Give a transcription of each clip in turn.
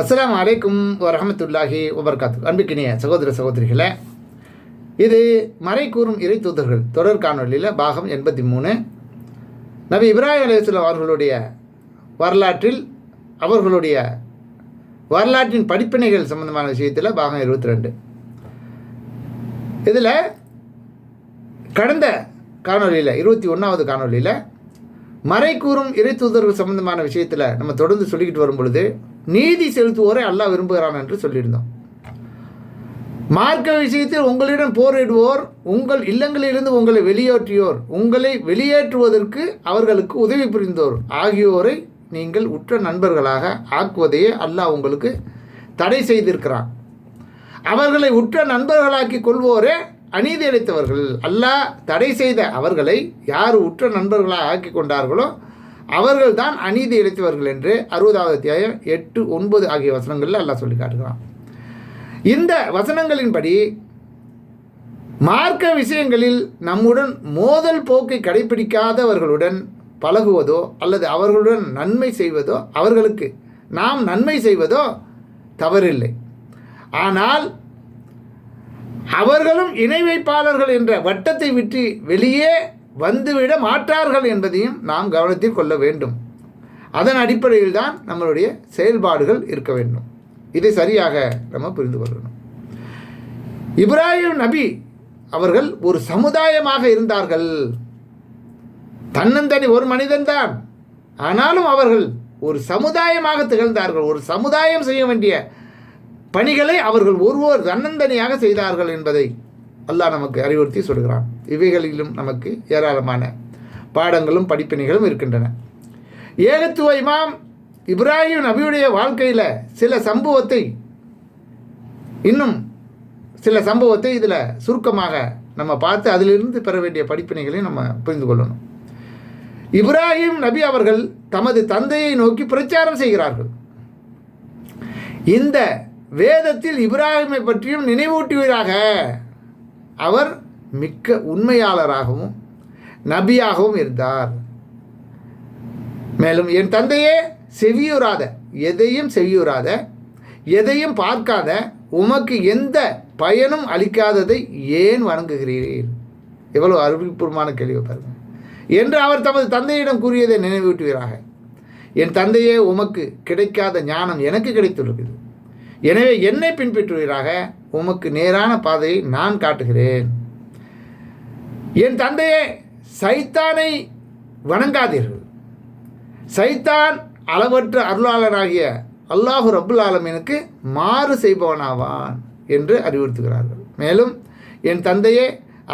அஸ்லாம் அலைக்கும் வரமத்துல்லாஹி வபர்காத்து அன்புக்கினிய சகோதர சகோதரிகளே இது மறை கூறும் இறை தூதர்கள் தொடர் காணொலியில் பாகம் எண்பத்தி மூணு. நபி இப்ராஹிம் அலையாஸ்லாம் அவர்களுடைய வரலாற்றில் அவர்களுடைய வரலாற்றின் படிப்பினைகள் சம்பந்தமான விஷயத்தில் பாகம் இருபத்தி ரெண்டு. இதில் கடந்த காணொலியில் இருபத்தி ஒன்றாவது காணொலியில் மறை கூறும் இறை தூதர்கள் சம்பந்தமான விஷயத்தில் நம்ம தொடர்ந்து சொல்லிக்கிட்டு வரும் பொழுது நீதி செலுத்துவோரை அல்லாஹ் விரும்புகிறான் என்று சொல்லியிருந்தோம். மார்க்க விஷயத்தில் உங்களிடம் போரிடுவோர் உங்கள் இல்லங்களிலிருந்து உங்களை வெளியேற்றியோர் உங்களை வெளியேற்றுவதற்கு அவர்களுக்கு உதவி புரிந்தோர் ஆகியோரை நீங்கள் உற்ற நண்பர்களாக ஆக்குவதையே அல்லாஹ் உங்களுக்கு தடை செய்திருக்கிறான். அவர்களை உற்ற நண்பர்களாக்கி கொள்வோரே அநீதி அளித்தவர்கள் அல்லாஹ் தடை செய்த அவர்களை யார் உற்ற நண்பர்களாக ஆக்கி கொண்டார்களோ அவர்கள்தான் அநீதி இழைத்தவர்கள் என்று அறுபதாவது அத்தியாயம் எட்டு ஒன்பது ஆகிய வசனங்களில் அல்லாஹ் சொல்லி காட்டுகிறான். இந்த வசனங்களின்படி மார்க்க விஷயங்களில் நம்முடன் மோதல் போக்கை கடைபிடிக்காதவர்களுடன் பழகுவதோ அல்லது அவர்களுடன் நன்மை செய்வதோ அவர்களுக்கு நாம் நன்மை செய்வதோ தவறில்லை. ஆனால் அவர்களும் இணை வைப்பாளர்கள் என்ற வட்டத்தை விட்டு வெளியே வந்துவிட மாற்றார்கள் என்பதையும் நாம் கவனத்தில் கொள்ள வேண்டும். அதன் அடிப்படையில் தான் நம்மளுடைய செயல்பாடுகள் இருக்க வேண்டும். இதை சரியாக நம்ம புரிந்து கொள்ளணும். இப்ராஹிம் நபி அவர்கள் ஒரு சமுதாயமாக இருந்தார்கள். தன்னந்தனி ஒரு மனிதன்தான் ஆனாலும் அவர்கள் ஒரு சமுதாயமாக திகழ்ந்தார்கள். ஒரு சமுதாயம் செய்ய வேண்டிய பணிகளை அவர்கள் ஒருவர் தன்னந்தனியாக செய்தார்கள் என்பதை அல்லாஹ் நமக்கு அறிவுறுத்தி சொல்கிறான். இவைகளிலும் நமக்கு ஏராளமான பாடங்களும் படிப்பினைகளும் இருக்கின்றன. ஏகத்துவ இமாம் இப்ராஹிம் நபியுடைய வாழ்க்கையில் சில சம்பவத்தை இன்னும் சில சம்பவத்தை இதில் சுருக்கமாக நம்ம பார்த்து அதிலிருந்து பெற வேண்டிய படிப்பினைகளையும் நம்ம புரிந்து கொள்ளணும். இப்ராஹிம் நபி அவர்கள் தமது தந்தையை நோக்கி பிரச்சாரம் செய்கிறார்கள். இந்த வேதத்தில் இப்ராஹிமை பற்றியும் நினைவூட்டுவீராக. அவர் மிக்க உண்மையாளராகவும் நபியாகவும் இருந்தார். மேலும் என் தந்தையே செவியுறாத எதையும் செவியுறாத எதையும் பார்க்காத உமக்கு எந்த பயனும் அளிக்காததை ஏன் வணங்குகிறீர்? எவ்வளவு அறிவிப்பூர்வமான கேள்வி பாருங்கள் என்று அவர் தமது தந்தையிடம் கூறியதை நினைவூட்டுவீராக. என் தந்தையே உமக்கு கிடைக்காத ஞானம் எனக்கு கிடைத்துள்ளது. எனவே என்னை பின்பற்றுவீராக உமக்கு நேரான பாதையை நான் காட்டுகிறேன். என் தந்தையே சைத்தானை வணங்காதீர்கள். சைத்தான் அளவற்ற அருளாளராகிய அல்லாஹு ரபுல் ஆலமீனுக்கு மாறு செய்பவனாவான் என்று அறிவுறுத்துகிறார்கள். மேலும் என் தந்தையே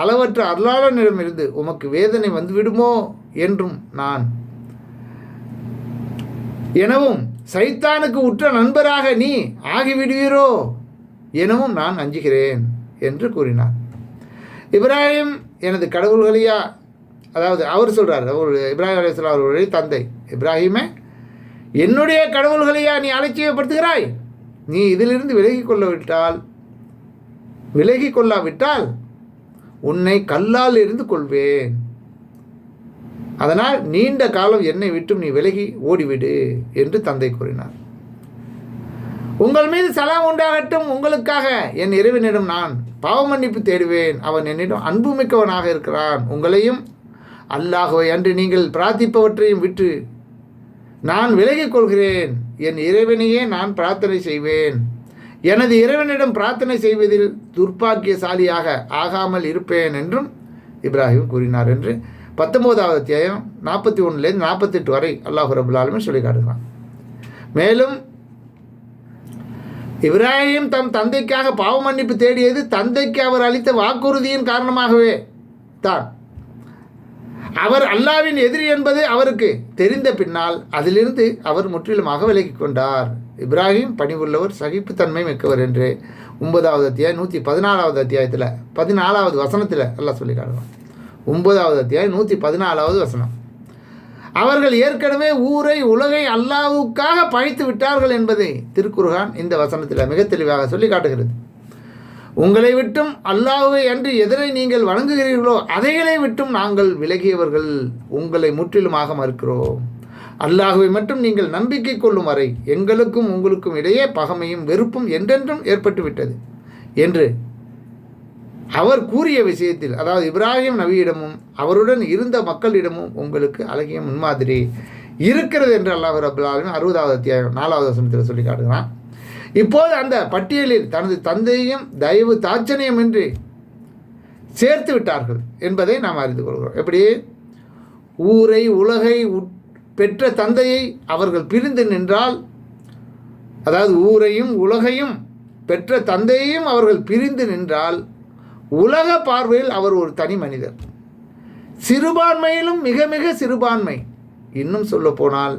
அளவற்ற அருளாளனிடமிருந்து உமக்கு வேதனை வந்துவிடுமோ என்றும் நான் எனவும் சைத்தானுக்கு உற்ற நண்பராக நீ ஆகிவிடுவீரோ எனவும் நான் அஞ்சுகிறேன் என்று கூறினார். இப்ராஹிம் எனது கடவுள்களையா? அதாவது அவர் சொல்கிறார் அவர் இப்ராஹிம் அலிஸ்லாம் அவர்களுடைய தந்தை. இப்ராஹிமே என்னுடைய கடவுள்களையா நீ அலட்சியப்படுத்துகிறாய்? நீ இதிலிருந்து விலகி கொள்ளவிட்டால் விலகி கொள்ளாவிட்டால் உன்னை கல்லால் இருந்து கொள்வேன். அதனால் நீண்ட காலம் என்னை விட்டும் நீ விலகி ஓடிவிடு என்று தந்தை கூறினார். உங்கள் மீது சலாம் உண்டாகட்டும் உங்களுக்காக என் இறைவனிடம் நான் பாவ மன்னிப்பு தேடுவேன். அவன் என்னிடம் அன்புமிக்கவனாக இருக்கிறான். உங்களையும் அல்லாஹுவை அன்று நீங்கள் பிரார்த்திப்பவற்றையும் விட்டு நான் விலகிக் கொள்கிறேன். என் இறைவனையே நான் பிரார்த்தனை செய்வேன். எனது இறைவனிடம் பிரார்த்தனை செய்வதில் துர்ப்பாக்கியசாலியாக ஆகாமல் இருப்பேன் என்றும் இப்ராஹிம் கூறினார் என்று பத்தொம்போதாவது அத்தியாயம் நாற்பத்தி ஒன்றுலேருந்து நாற்பத்தெட்டு வரை அல்லாஹு ரபுல்லாலுமே சொல்லி காட்டுகிறான். மேலும் இப்ராஹிம் தம் தந்தைக்காக பாவ மன்னிப்பு தேடியது தந்தைக்கு அவர் அளித்த வாக்குறுதியின் காரணமாகவே தான். அவர் அல்லாவின் எதிரி என்பது அவருக்கு தெரிந்த பின்னால் அதிலிருந்து அவர் முற்றிலுமாக விலகி கொண்டார். இப்ராஹிம் பணிவுள்ளவர் சகிப்புத்தன்மை மிக்கவர் என்று ஒன்பதாவது அத்தியாயம் நூற்றி பதினாலாவது அத்தியாயத்தில் பதினாலாவது வசனத்தில் எல்லாம் சொல்லி காட்டுவான் ஒன்பதாவது அத்தியாயம் நூற்றி பதினாலாவது வசனம். அவர்கள் ஏற்கனவே ஊரை உலகை அல்லாவுக்காக பழித்து விட்டார்கள் என்பதை திருக்குர்ஹான் இந்த வசனத்தில் மிக தெளிவாக சொல்லி காட்டுகிறது. உங்களை விட்டும் அல்லாஹுவை அன்று எதனை நீங்கள் வணங்குகிறீர்களோ அதைகளை விட்டும் நாங்கள் விலகியவர்கள் உங்களை முற்றிலுமாக மறுக்கிறோம். அல்லாஹுவை மட்டும் நீங்கள் நம்பிக்கை கொள்ளும் வரை எங்களுக்கும் உங்களுக்கும் இடையே பகமையும் வெறுப்பும் என்றென்றும் ஏற்பட்டுவிட்டது. என்று அவர் கூறிய விஷயத்தில் அதாவது இப்ராஹிம் நபியிடமும் அவருடன் இருந்த மக்களிடமும் உங்களுக்கு அழகிய முன்மாதிரி இருக்கிறது என்று அல்லாஹ் ரபுல் அறுபதாவது அத்தியாயம் நாலாவது வசனத்தில் சொல்லி காட்டுகிறான். இப்போது அந்த பட்டியலில் தனது தந்தையும் தயவு தாட்சணியமின்றி சேர்த்து விட்டார்கள் என்பதை நாம் அறிந்து கொள்கிறோம். எப்படி? ஊரை உலகை உட்- பெற்ற தந்தையை அவர்கள் பிரிந்து நின்றால் அதாவது ஊரையும் உலகையும் பெற்ற தந்தையையும் அவர்கள் பிரிந்து நின்றால் உலக பார்வையில் அவர் ஒரு தனி மனிதர். சிறுபான்மையிலும் மிக மிக சிறுபான்மை. இன்னும் சொல்ல போனால்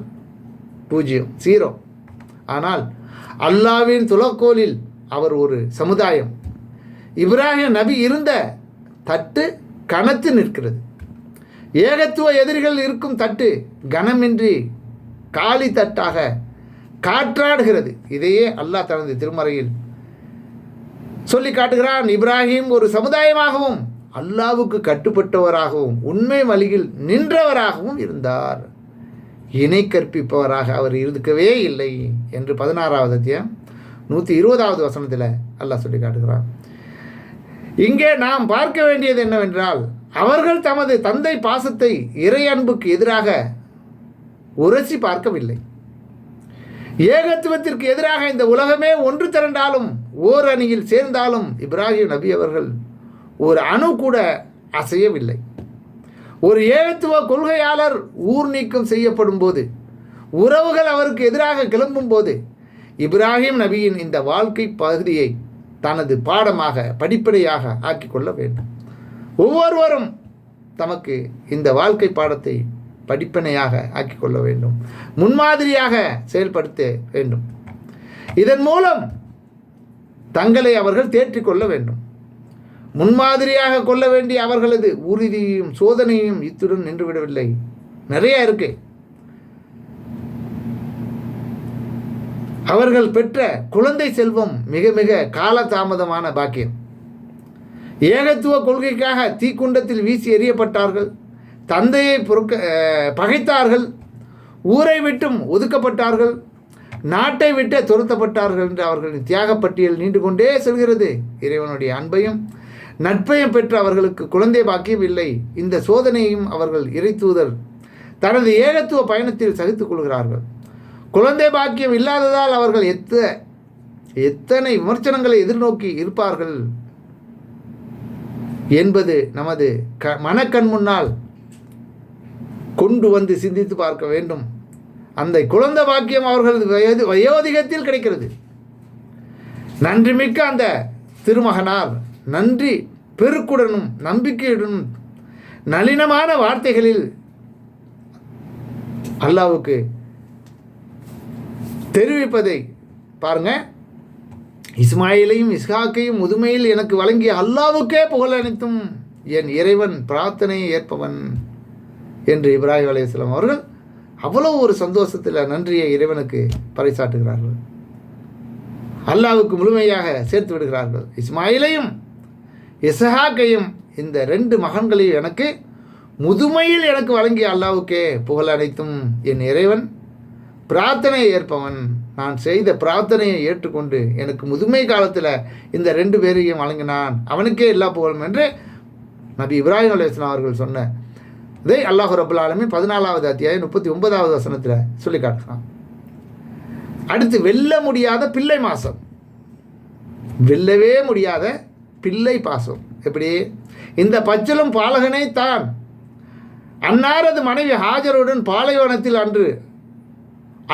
பூஜ்ஜியம் சீரோ ஆனால் அல்லாவின் துலக்கோலில் அவர் ஒரு சமுதாயம். இப்ராஹிம் நபி இருந்த தட்டு கனத்து நிற்கிறது. ஏகத்துவ எதிரிகள் இருக்கும் தட்டு கனமின்றி காலி தட்டாக காற்றாடுகிறது. இதையே அல்லாஹ் தனது திருமறையில் சொல்லி காட்டுகிறான் இப்ராஹிம் ஒரு சமுதாயமாகவும் அல்லாவுக்கு கட்டுப்பட்டவராகவும் உண்மை வழியில் நின்றவராகவும் இருந்தார். இணை கற்பிப்பவராக அவர் இருக்கவே இல்லை என்று பதினாறாவது அத்தியம் நூற்றி இருபதாவது வசனத்தில் அல்லாஹ் சொல்லி காட்டுகிறார் இங்கே நாம் பார்க்க வேண்டியது என்னவென்றால் அவர்கள் தமது தந்தை பாசத்தை இறை அன்புக்கு எதிராக உரசி பார்க்கவில்லை. ஏகத்துவத்திற்கு எதிராக இந்த உலகமே ஒன்று திரண்டாலும் ஓர் அணியில் சேர்ந்தாலும் இப்ராஹிம் நபி அவர்கள் ஒரு அணு கூட அசையவில்லை. ஒரு ஏகத்துவ கொள்கையாளர் ஊர் நீக்கம் செய்யப்படும் போது உறவுகள் அவருக்கு எதிராக கிளம்பும் போது இப்ராஹிம் நபியின் இந்த வாழ்க்கை பகுதியை தனது பாடமாக படிப்படையாக ஆக்கி கொள்ள வேண்டும். ஒவ்வொருவரும் தமக்கு இந்த வாழ்க்கை பாடத்தை படிப்பனையாக ஆக்கிக்கொள்ள வேண்டும். முன்மாதிரியாக செயல்படுத்த வேண்டும். இதன் மூலம் தங்களை அவர்கள் தேற்றிக்கொள்ள வேண்டும். முன்மாதிரியாக கொள்ள வேண்டிய அவர்களது உறுதியையும் சோதனையும் இத்துடன் நின்றுவிடவில்லை நிறைய இருக்கு. அவர்கள் பெற்ற குழந்தை செல்வம் மிக மிக காலதாமதமான பாக்கியம். ஏகத்துவ கொள்கைக்காக தீக்குண்டத்தில் வீசி எறியப்பட்டார்கள். தந்தையை பொறுக்க பகைத்தார்கள். ஊரை விட்டும் ஒதுக்கப்பட்டார்கள். நாட்டை விட்டே துரத்தப்பட்டார்கள் என்று அவர்களின் தியாகப்பட்டியல் நீண்டு கொண்டே செல்கிறது. இறைவனுடைய அன்பையும் நட்பையும் பெற்ற அவர்களுக்கு குழந்தை பாக்கியம் இல்லை. இந்த சோதனையும் அவர்கள் இறை தனது ஏகத்துவ பயணத்தில் சகித்துக் கொள்கிறார்கள். குழந்தை பாக்கியம் இல்லாததால் அவர்கள் எத்த எத்தனை விமர்சனங்களை எதிர்நோக்கி இருப்பார்கள் என்பது நமது க மனக்கண் முன்னால் கொண்டு வந்து சிந்தித்து பார்க்க வேண்டும். அந்த குழந்தை பாக்கியம் அவர்களது வயது வயோதிகத்தில் கிடைக்கிறது. நன்றிமிக்க அந்த திருமகனார் நன்றி பெருக்குடனும் நம்பிக்கையுடனும் நளினமான வார்த்தைகளில் அல்லாவுக்கு தெரிவிப்பதை பாருங்க. இஸ்மாயிலையும் இஸ்ஹாக்கையும் முதுமையில் எனக்கு வழங்கிய அல்லாவுக்கே புகழ் அனைத்தும் என் இறைவன் பிரார்த்தனையை ஏற்பவன் என்று இப்ராஹிம் அலையாம் அவர்கள் அவ்வளோ ஒரு சந்தோஷத்தில் நன்றியை இறைவனுக்கு பறைசாட்டுகிறார்கள் அல்லாவுக்கு முழுமையாக சேர்த்து விடுகிறார்கள். இஸ்மாயிலையும் இசஹாக்கையும் இந்த ரெண்டு மகன்களையும் எனக்கு முதுமையில் எனக்கு வழங்கிய அல்லாவுக்கே புகழ் அனைத்தும் என் இறைவன். பிரார்த்தனையை ஏற்பவன். நான் செய்த பிரார்த்தனையை ஏற்றுக்கொண்டு எனக்கு முதுமை காலத்தில் இந்த ரெண்டு பேரையும் வழங்கினான். அவனுக்கே எல்லா புகழும் என்று நபி இப்ராஹிம் அலுவலாம் அவர்கள் சொன்ன இதை அல்லாஹ் ரபுல் ஆலமீன் பதினாலாவது அத்தியாயம் முப்பத்தி ஒன்பதாவது வசனத்தில் சொல்லி காட்டுறான். அடுத்து வெல்ல முடியாத பிள்ளை மாசம். வெல்லவே முடியாத பிள்ளை பாசம். எப்படி? இந்த பச்சலும் பாலகனை தான். அன்னாரது மனைவி ஹாஜருடன் பாலைவனத்தில் அன்று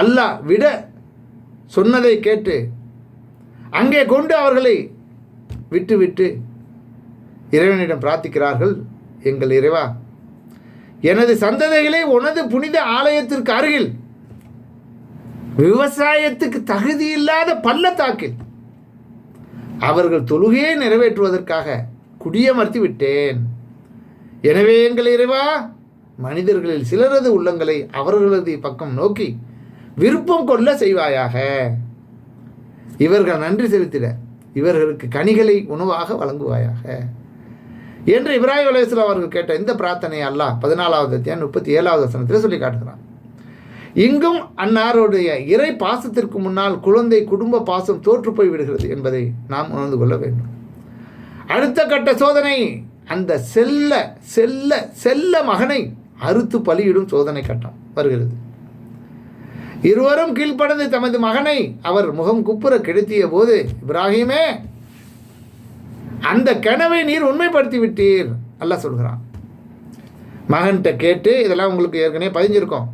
அல்லாஹ் விட சொன்னதை கேட்டு அங்கே கொண்டு அவர்களை விட்டு விட்டு இறைவனிடம் பிரார்த்திக்கிறார்கள் எங்கள் இறைவா. எனது சந்ததிகளை உனது புனித ஆலயத்திற்கு அருகில். விவசாயத்துக்கு தகுதி இல்லாத பள்ளத்தாக்கில். அவர்கள் தொழுகையை நிறைவேற்றுவதற்காக குடியமர்த்தி விட்டேன். எனவே எங்கள் இறைவா மனிதர்களில் சிலரது உள்ளங்களை அவர்களது பக்கம் நோக்கி விருப்பம் கொள்ள செய்வாயாக. இவர்கள் நன்றி செலுத்திட இவர்களுக்கு கனிகளை உணவாக வழங்குவாயாக. என்று இப்ராஹிம் அலையாஸ்லாம் அவர்கள் கேட்ட இந்த பிரார்த்தனை அல்லாஹ் பதினாலாவது அத்தியாயம் முப்பத்தி ஏழாவது வசனத்தில் சொல்லி காட்டுகிறான். இங்கும் அன்னாருடைய இறை பாசத்திற்கு முன்னால் குழந்தை குடும்ப பாசம் தோற்று போய் விடுகிறது என்பதை நாம் உணர்ந்து கொள்ள வேண்டும். அடுத்த கட்ட சோதனை அந்த செல்ல செல்ல செல்ல மகனை அறுத்து பலியிடும் சோதனை கட்டம் வருகிறது. இருவரும் கீழ்ப்படந்து தமது மகனை அவர் முகம் குப்புற கிடத்திய போது இப்ராஹிமே அந்த கனவை நீர் உண்மைப்படுத்தி விட்டீர் அல்ல சொல்கிறான். மகன்கிட்ட கேட்டு இதெல்லாம் உங்களுக்கு ஏற்கனவே பதிஞ்சிருக்கோம்.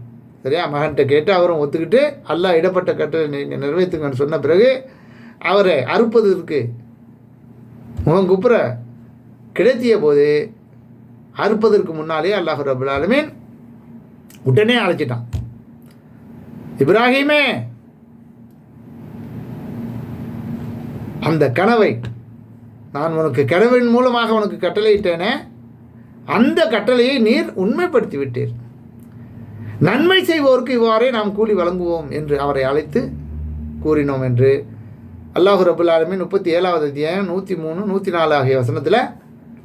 சரியா? மகன்கிட்ட கேட்டு அவரும் ஒத்துக்கிட்டு அல்லா இடப்பட்ட கட்டளை நீங்கள் நிறைவேற்றுங்கன்னு சொன்ன பிறகு அவரை அறுப்பதற்கு முகம் குப்புற கிடைத்திய போது அறுப்பதற்கு முன்னாலே அல்லாஹ் ரபுல் ஆலமீன் உடனே அழைச்சிட்டான். இப்ராஹிமே அந்த கனவை நான் உனக்கு கடவுளின் மூலமாக உனக்கு கட்டளையிட்டேனே அந்த கட்டளையை நீர் உண்மைப்படுத்தி விட்டீர் நன்மை செய்வோருக்கு இவ்வாறே நாம் கூலி வழங்குவோம் என்று அவரை அழைத்து கூறினோம் என்று அல்லாஹு ரபுல் ஆலமின் முப்பத்தி ஏழாவது அத்தியாயம் நூற்றி மூணு நூற்றி நாலு ஆகிய வசனத்தில்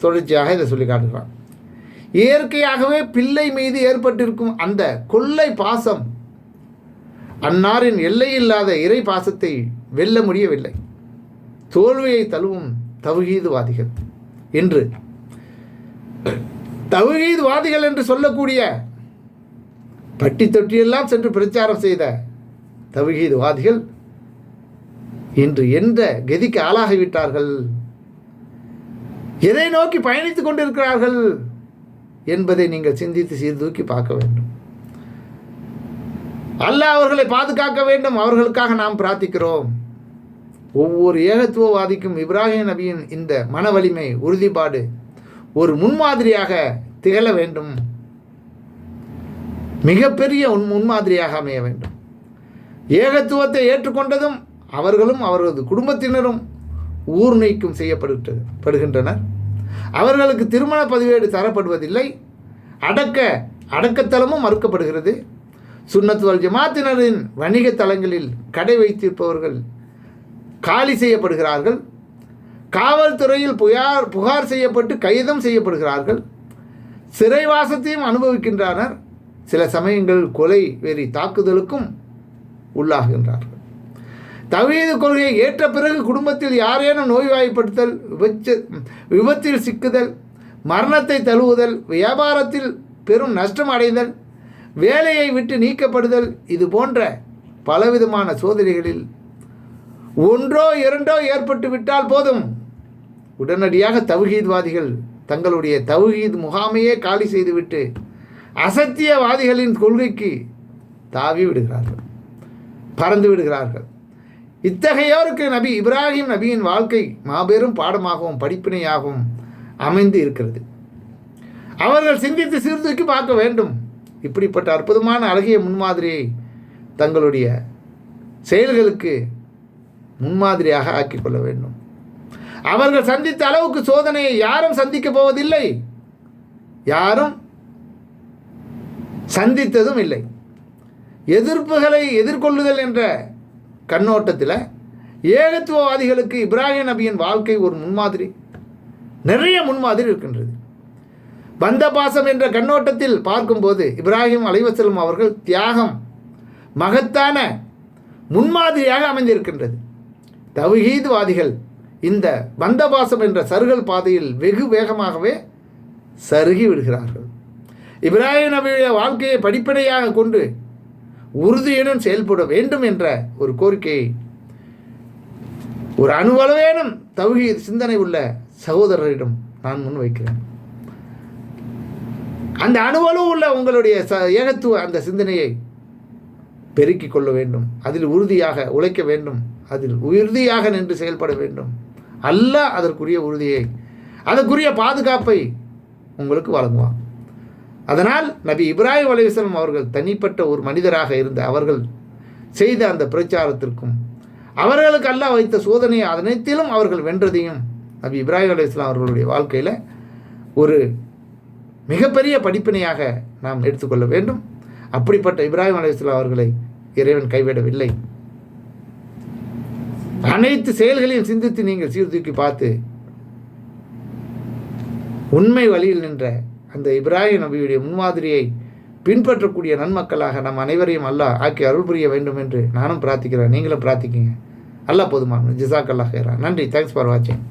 தொடர்ச்சியாக இதை சொல்லி காட்டுகிறான். இயற்கையாகவே பிள்ளை மீது ஏற்பட்டிருக்கும் அந்த கொள்ளை பாசம் அன்னாரின் எல்லையில்லாத இறை பாசத்தை வெல்ல முடியவில்லை. தோல்வியை தழுவும் தவுகீதுவாதிகள் என்று. தவுகீதுவாதிகள் என்று சொல்லக்கூடிய பட்டி தொட்டியெல்லாம் சென்று பிரச்சாரம் செய்த தவுகீதுவாதிகள் இன்று எந்த கதிக்கு ஆளாகிவிட்டார்கள்? எதை நோக்கி பயணித்துக் கொண்டிருக்கிறார்கள் என்பதை நீங்கள் சிந்தித்து சீர்தூக்கி பார்க்க வேண்டும். அல்லாஹ் அவர்களை பாதுகாக்க வேண்டும். அவர்களுக்காக நாம் பிரார்த்திக்கிறோம். ஒவ்வொரு ஏகத்துவவாதிக்கும் இப்ராஹிம் நபியின் இந்த மன வலிமை உறுதிப்பாடு ஒரு முன்மாதிரியாக திகழ வேண்டும். மிகப்பெரிய உன் முன்மாதிரியாக அமைய வேண்டும். ஏகத்துவத்தை ஏற்றுக்கொண்டதும் அவர்களும் அவரது குடும்பத்தினரும் ஊர் நீக்கம் செய்யப்படுகிறது படுகின்றனர். அவர்களுக்கு திருமண பதிவேடு தரப்படுவதில்லை. அடக்க அடக்கத்தலமும் மறுக்கப்படுகிறது. சுன்னத்துவல் ஜமாத்தினரின் வணிக தலங்களில் கடை வைத்திருப்பவர்கள் காலி செய்யப்படுகிறார்கள். காவல்துறையில் புகார் புகார் செய்யப்பட்டு கைதம் செய்யப்படுகிறார்கள். சிறைவாசத்தையும் அனுபவிக்கின்றனர். சில சமயங்கள் கொலை வெறி தாக்குதலுக்கும் உள்ளாகின்றார்கள். தவீது கொள்கையை ஏற்ற பிறகு குடும்பத்தில் யாரேனும் நோய்வாய்ப்படுத்தல் விபச்சு விபத்தில் சிக்குதல் மரணத்தை தழுவுதல் வியாபாரத்தில் பெரும் நஷ்டம் அடைதல் வேலையை விட்டு நீக்கப்படுதல் இது போன்ற பலவிதமான சோதனைகளில் ஒன்றோ இரண்டோ ஏற்பட்டு விட்டால் போதும். உடனடியாக தவுகீத்வாதிகள் தங்களுடைய தவுகீத் முகாமையே காலி செய்துவிட்டு அசத்தியவாதிகளின் கொள்கைக்கு தாவி விடுகிறார்கள் பறந்து விடுகிறார்கள். இத்தகையோருக்கு நபி இப்ராஹிம் நபியின் வாழ்க்கை மாபெரும் பாடமாகவும் படிப்பினையாகவும் அமைந்து இருக்கிறது. அவர்கள் சிந்தித்து சீர்தூக்கி பார்க்க வேண்டும். இப்படிப்பட்ட அற்புதமான அழகிய முன்மாதிரியை தங்களுடைய செயல்களுக்கு முன்மாதிரியாக ஆக்கிக்கொள்ள வேண்டும். அவர்கள் சந்தித்த அளவுக்கு சோதனையை யாரும் சந்திக்கப் போவதில்லை. யாரும் சந்தித்ததும் இல்லை. எதிர்ப்புகளை எதிர்கொள்ளுதல் என்ற கண்ணோட்டத்தில் ஏகத்துவவாதிகளுக்கு இப்ராஹிம் நபியின் வாழ்க்கை ஒரு முன்மாதிரி நிறைய முன்மாதிரி இருக்கின்றது. பந்த பாசம் என்ற கண்ணோட்டத்தில் பார்க்கும்போது இப்ராஹிம் அலைவசலம் அவர்கள் தியாகம் மகத்தான முன்மாதிரியாக அமைந்திருக்கின்றது. தவுகீதுவாதிகள் இந்த பந்தபாசம் என்ற சருகல் பாதையில் வெகு வேகமாகவே சருகி விடுகிறார்கள். இப்ராஹிம் நபியுடைய வாழ்க்கையை படிப்படையாக கொண்டு உறுதியுடன் செயல்பட வேண்டும் என்ற ஒரு கோரிக்கையை ஒரு அணுவளவேனும் தவுகி சிந்தனை உள்ள சகோதரரிடம் நான் முன் வைக்கிறேன் அந்த அணுவளவு உள்ள உங்களுடைய ச ஏகத்துவ அந்த சிந்தனையை பெருக்கிக் கொள்ள வேண்டும் அதில் உறுதியாக உழைக்க வேண்டும். அதில் உறுதியாக நின்று செயல்பட வேண்டும். அல்ல அதற்குரிய உறுதியை அதற்குரிய பாதுகாப்பை உங்களுக்கு வழங்குவான். அதனால் நபி இப்ராஹிம் அலைவசலம் அவர்கள் தனிப்பட்ட ஒரு மனிதராக இருந்த அவர்கள் செய்த அந்த பிரச்சாரத்திற்கும் அவர்களுக்கு அல்லாஹ் வைத்த சோதனையை அனைத்திலும் அவர்கள் வென்றதையும் நபி இப்ராஹிம் அலையாம் அவர்களுடைய வாழ்க்கையில் ஒரு மிகப்பெரிய படிப்பினையாக நாம் எடுத்துக்கொள்ள வேண்டும். அப்படிப்பட்ட இப்ராஹிம் அலையாம் அவர்களை இறைவன் கைவிடவில்லை. அனைத்து செயல்களையும் சிந்தித்து நீங்கள் சீர்தூக்கி பார்த்து உண்மை வழியில் நின்ற அந்த இப்ராஹிம் நபியுடைய முன்மாதிரியை பின்பற்றக்கூடிய நன்மக்களாக நம் அனைவரையும் அல்லாஹ் ஆக்கி அருள் புரிய வேண்டும் என்று நானும் பிரார்த்திக்கிறேன். நீங்களும் பிரார்த்திக்கிங்க. அல்லாஹ் போதுமான ஜிசாக்கல்லாக நன்றி. தேங்க்ஸ் ஃபார் வாட்சிங்